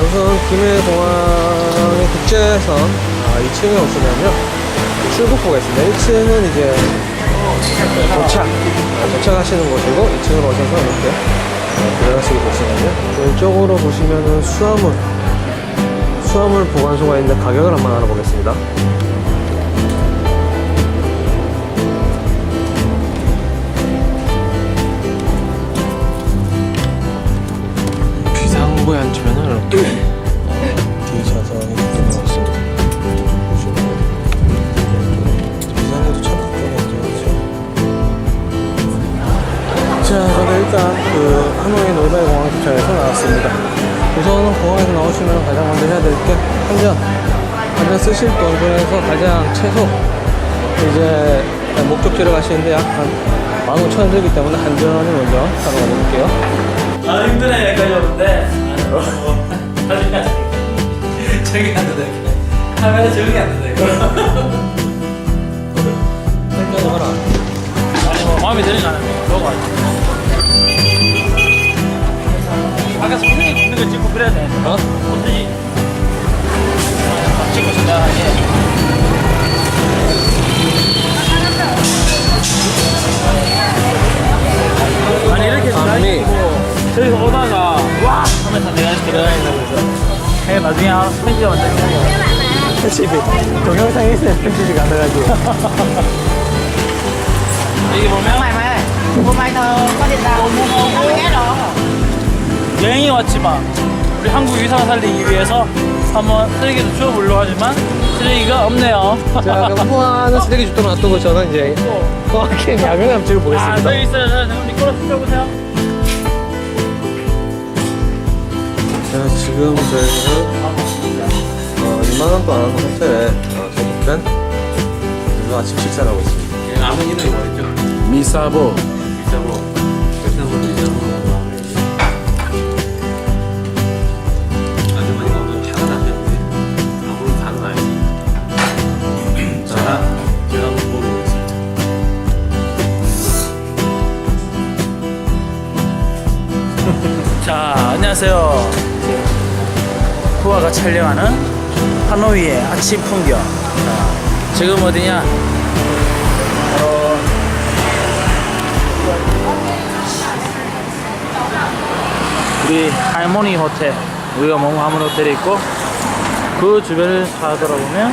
우선 김해공항의 국제선 아, 2층에 오시면요? 출국구가 있습니다. 1층은 이제 도착. 아, 도착하시는 곳이고 2층으로 오셔서 이렇게 어, 들어가시게 되시면요 왼쪽으로 보시면은 수화물 수화물 보관소가 있는데 가격을 한번 알아보겠습니다. 비상구에 앉으면은 이렇게 그 하노이 노이바이 공항 도착해서 나왔습니다. 우선은 공항에서 나오시면 가장 먼저 해야 될 게 한전. 한전 쓰실 돈 중에서 가장 최소 이제 목적지를 가시는데 약한 15,000원 들기 때문에 한전을 먼저 하러 가볼게요. 아 힘드네 여기까지 오는데 나중에 하자 저기 안 된다. 카메라 저기 안 된다 이거 땡겨서 가라. 아니 뭐 마음에 아니면 먹어 아 선생님 굽는 거 찍고 그래야 돼 어? 어떠지? 찍고 생각하니 아니 이렇게 감미. 고 저기서 오다가 와 하면서 내가 들어가야 된다고 해서 해 나중에 한 편지가 만들면 거 편집이 동영상에 있으면 편집이 가능하지. 여기 보면 rồi 여행이 왔지만 우리 한국 위상을 살리기 위해서 한번 쓰레기도 주워보려고 하지만 쓰레기가 없네요 자, 그럼 후하는 쓰레기 줍도 놔두고 저는 이제 야경함 찍어 아, 보겠습니다. 저기 있어요. 자, 미끄러 펴보세요. 자, 지금 저희는 어, 2만 원도 안 하는 호텔에 어, 그래서 아침 식사를 하고 있습니다. 아는 이름이 뭐였죠? 미사보. 비싸고 자, 안녕하세요. 후아가 촬영하는 하노이의 아침 풍경. 자, 지금 어디냐? 어, 우리 할머니 호텔, 우리가 머무는 호텔이 있고 그 주변을 다 돌아보면